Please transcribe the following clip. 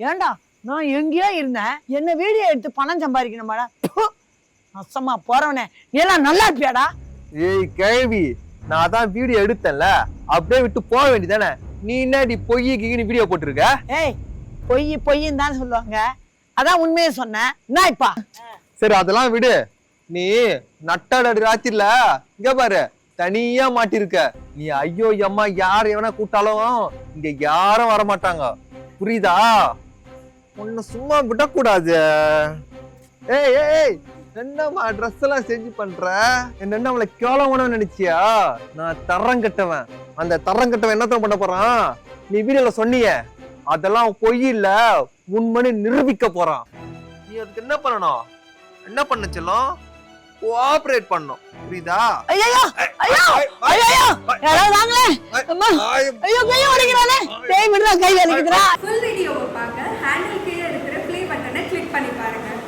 ஏன்டா நான் எங்கேயோ இருந்தேன். என்ன வீடியோ எடுத்து பணம் சம்பாதிக்கணுமாடா! அசமா போறவனே. நீ எல்லாம் நல்லா இருப்பியாடா? ஏய் கேள்வி நான் அதான் வீடியோ எடுத்தேன்ல. அப்படியே விட்டு போக வேண்டியதானே நீ என்னடி பொய் கிங்கின்னு வீடியோ போட்டிருக்க? ஏய் பொய் பொய்ன்னு தான் சொல்லுவாங்க. அதான் உண்மையை சொன்னேன். என்ன இப்பா. சரி அதெல்லாம் விடு. நீ நட்டாடு ராத்திரில இங்க பாரு தனியா மாட்டிருக்க. நீ ஐயோ அம்மா யார் எவனா கூட்டாலும் இங்க யாரும் வர மாட்டாங்க புரியுதா? உன்னை சும்மா விடக்கூடாது. ஏய் ஏய், என்னம்மா ட்ரெஸ் எல்லாம் செஞ்சு பண்ற? என்ன அவளை கேவலமான நினைச்சியா? நான் தரம் கட்டவன். அந்த தரம் கட்டவன் என்னத்தான் பண்ண போறான்? நீ வீடியோல சொன்னியே அதெல்லாம் பொய் இல்ல உண்மைன்னு நிரூபிக்க போறான். நீ அதுக்கு என்ன பண்ணணும்? என்ன பண்ண செல்லம்? கோஆபரேட் பண்ணும் புரியுதா? ஐயோ ஐயோ ஐயோ யாராவது வாங்களே. ஐயோ கை வலிக்கிறானே பேய் விடுதா கை வலிக்குதுடா